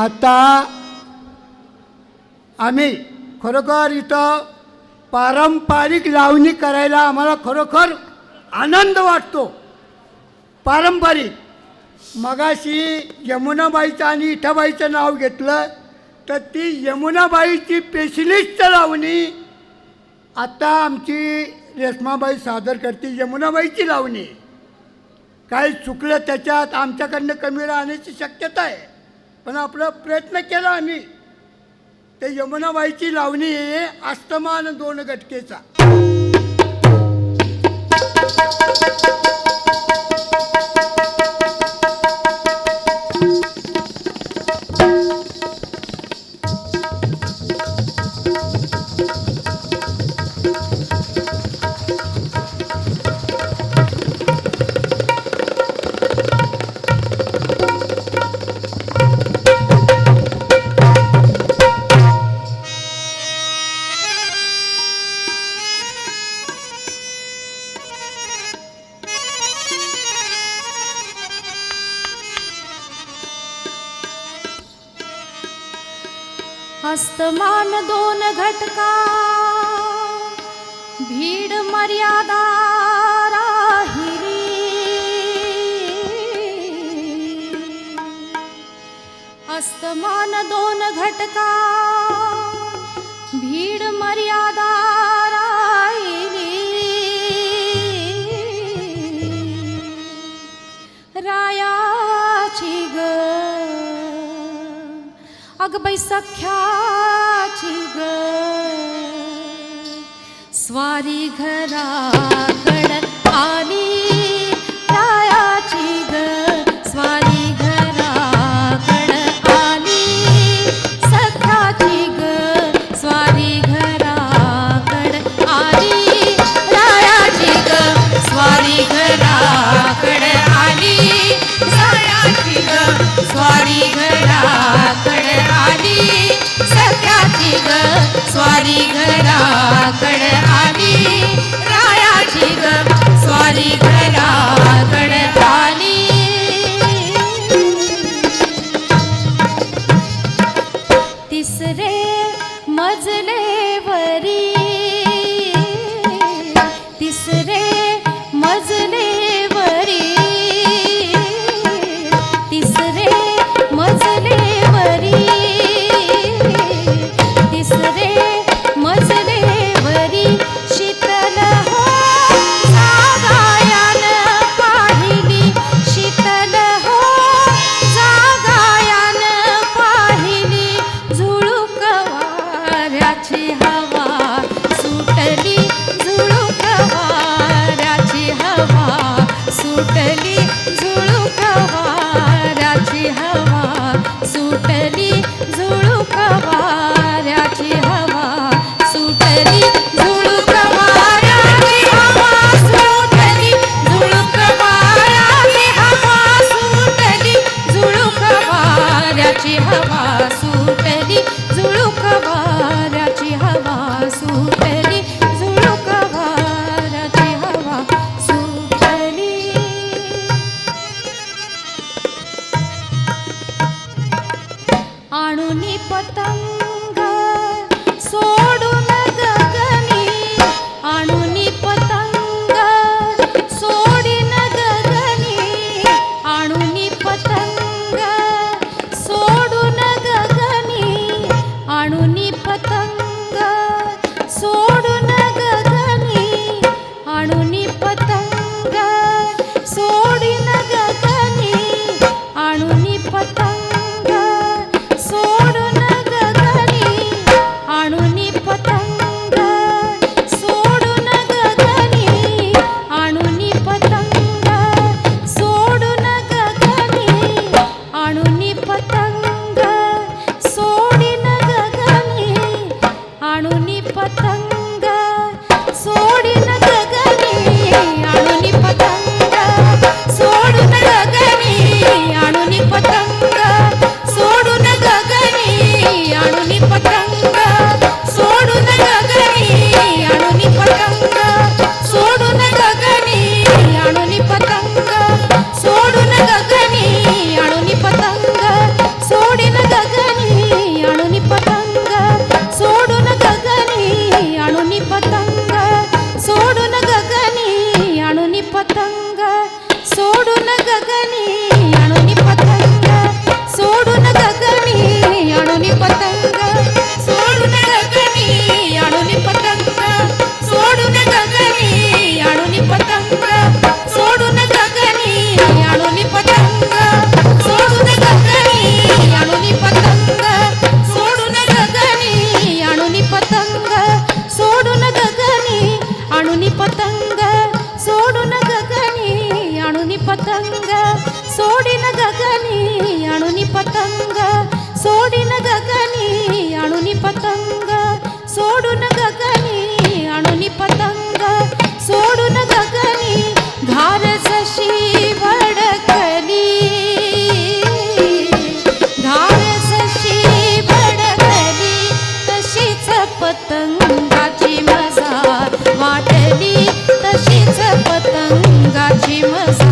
आता आम्ही खरोखर इथं पारंपरिक लावणी करायला आम्हाला खरोखर आनंद वाटतो. पारंपरिक. मगाशी यमुनाबाईचं आणि इठाबाईचं नाव घेतलं तर ती यमुनाबाईची पेशलिस्ट लावणी आत्ता आमची रेश्माबाई सादर करते यमुनाबाईची लावणी. काही चुकलं त्याच्यात आमच्याकडनं कमी राहण्याची शक्यता आहे. पण आपला प्रयत्न केला आम्ही. ते यमुनाबाईची लावणी आस्तमान दोन घटकेचा हस्तमान दोन घटका. भीड मर्यादा राहिली. हस्तमान दोन घटका. भीड मर्यादा बैसख्या स्वी गरा पा Yeah. she has आणून पतंग ಮಸ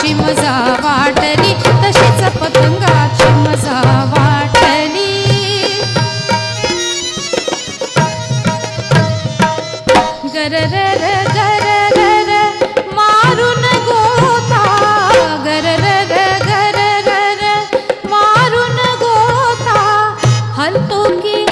पतंगाची मजा वाटली. तशीच पतंगाची मजा वाटली. गर गर गर गोता. गर गर मारून गोता. हलतो की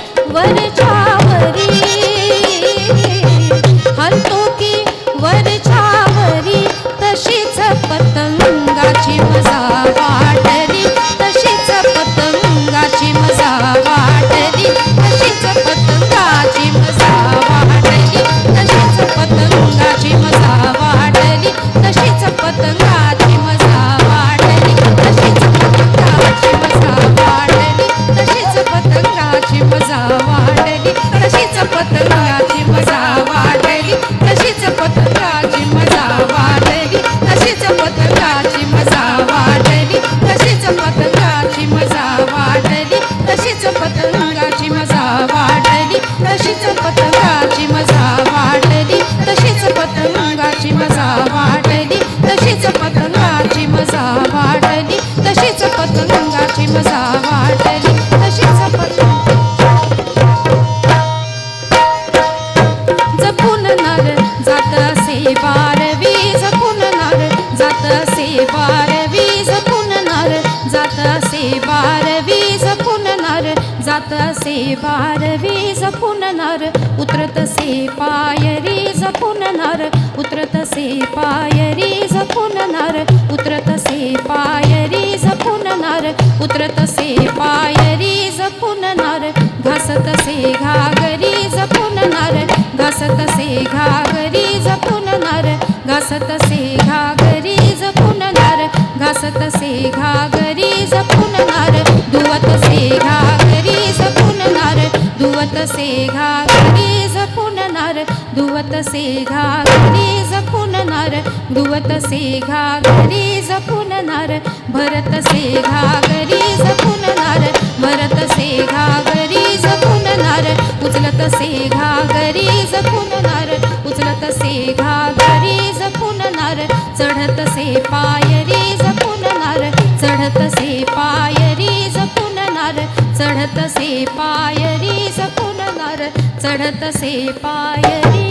बारवी जपून नर उतरत से पायरी जपून नर उतरत से पायरी जपून नर उतरत से पायरी जपून नर उतरत से पायरी जपून नर घासत से घागरी जपून नर घासत से घागरी जपून नर घासत से घागरी जपून नर घासत से घागरी जपून नर धुवत से से घागरी जपून नर धुवत से घागरी जपून नर धुवत से घागरी जपून नर भरत से घागरी जपून नर भरत से घागरी जपून नर उचलत से घागरी जपून नर उचलत से घागरी जपून नर चढत से पायरी जपून नर चढत से पायरी जपून नर चढत से पाय கடத்த சேப்பாயரி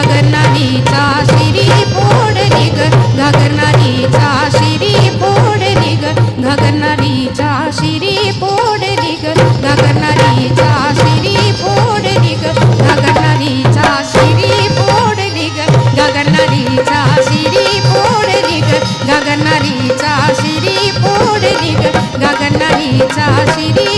घागरनानीचा शिरी फोड निग घागरनानीचा शिरी फोड निग घागरनानीचा शिरी फोड निग घागरनानीचा शिरी फोड निग घागरनानीचा शिरी फोड निग घागरनानीचा शिरी फोड निग घागरनानीचा शिरी फोड निग घागरनानीचा शिरी